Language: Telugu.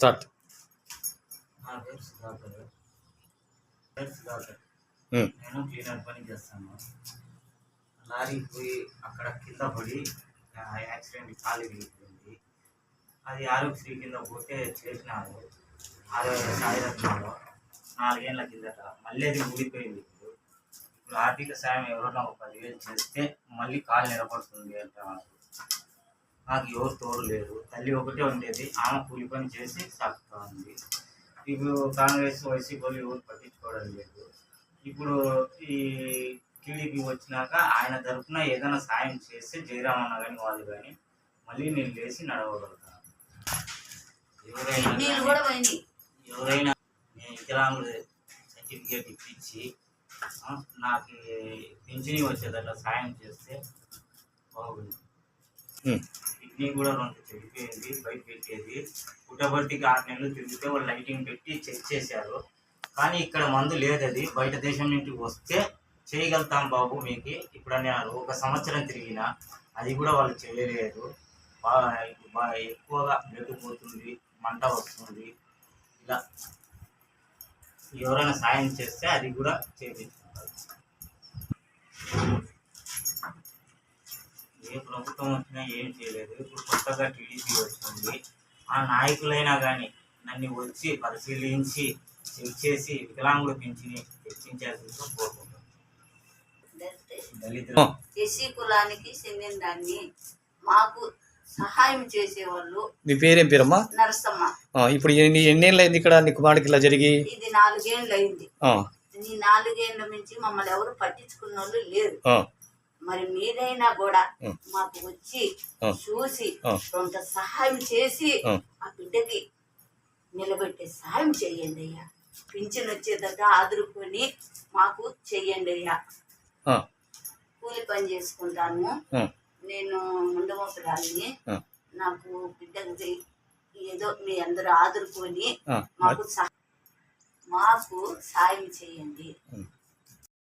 స్టార్ట్. నేను క్లీనర్ పని చేస్తాను. లారీ పోయి అక్కడ కింద పడి యాక్సిడెంట్ కాలు విరిగిపోయింది. అది ఆరోగ్యశ్రీ కింద పోతే చేసినారు. ఆరోగ్య సాయిరత్నాలు నాలుగేళ్ళ కిందట మళ్ళీ అది ఊడిపోయింది ఇప్పుడు ఆర్థిక సాయం ఎవరైనా ఒక పదివేలు చేస్తే మళ్ళీ కాలు నిలబడుతుంది అంటున్నారు నాకు ఎవరు తోడు లేరు. తల్లి ఒకటే ఉండేది. ఆమె కూలి పని చేసి సాగుతూ ఉంది ఇప్పుడు కాంగ్రెస్ వైసీపీ వాళ్ళు ఎవరు పట్టించుకోవడం లేదు. ఇప్పుడు ఈ టీడీపీ వచ్చినాక ఆయన తరఫున ఏదైనా సాయం చేస్తే జయరామ్ అన్న కానీ వాళ్ళు కానీ మళ్ళీ నేను లేచి నడవగలుగుతాను. ఎవరైనా ఎవరైనా నేను వికలాంగుడు సర్టిఫికేట్ ఇప్పించి నాకు పింఛని వచ్చేదట్లా సాయం చేస్తే బాగుంది కిడ్నీ కూడా రెండు చెడిపోయింది బయట పెట్టేది పుట్టబట్టికి ఆరు నెలలు తిరిగితే వాళ్ళు లైటింగ్ పెట్టి చెక్ చేశారు. కానీ ఇక్కడ మందు లేదు అది. బయట దేశం నుంచి వస్తే చేయగలుగుతాం బాబు మీకు. ఇప్పుడు అన్నారు ఒక సంవత్సరం తిరిగిన అది కూడా వాళ్ళు చేయలేదు. బాగా బాగా ఎక్కువగా బ్లడ్ పోతుంది మంట వస్తుంది. ఇలా ఎవరైనా సాయం చేస్తే అది కూడా చేయించుకుంటారు ఏ ప్రభుత్వం వచ్చినా ఏం చేయలేదు. ఇప్పుడు కొత్తగా టీడీపీ వచ్చింది. ఆ నాయకులైనా కానీ నన్ను వచ్చి పరిశీలించి చెక్ చేసి వికలాంగుడు పింఛని తెచ్చించాల్సిందిగా కోరుకుంటున్నాను. దళితులు. ఎస్సీ కులానికి చెందిన దాన్ని మాకు సహాయం చేసేవాళ్ళు నీ పేరేం పేరమ్మా? నరసమ్మ. ఆ, ఇప్పుడు ఎన్ని ఎన్నేళ్ళు అయింది ఇక్కడ? నీ కుమారుడికి ఇలా జరిగి? ఇది నాలుగేండ్లు అయింది. ఆ, ఈ నాలుగేండ్ల నుంచి మమ్మల్ని ఎవరు పట్టించుకున్న వాళ్ళు లేరు. ఆ, మరి మీరైనా కూడా. మాకు వచ్చి. చూసి. కొంత సహాయం చేసి ఆ. బిడ్డకి నిలబెట్టే సహాయం చేయండి అయ్యా పింఛన్ వచ్చేదట ఆదురుకొని మాకు చెయ్యండి అయ్యా కూలి పని చేసుకుంటాను నేను ముండమోసడాన్ని. నాకు బిడ్డకి ఏదో మీ అందరూ ఆదురుకొని. మాకు మాకు సాయం చేయండి.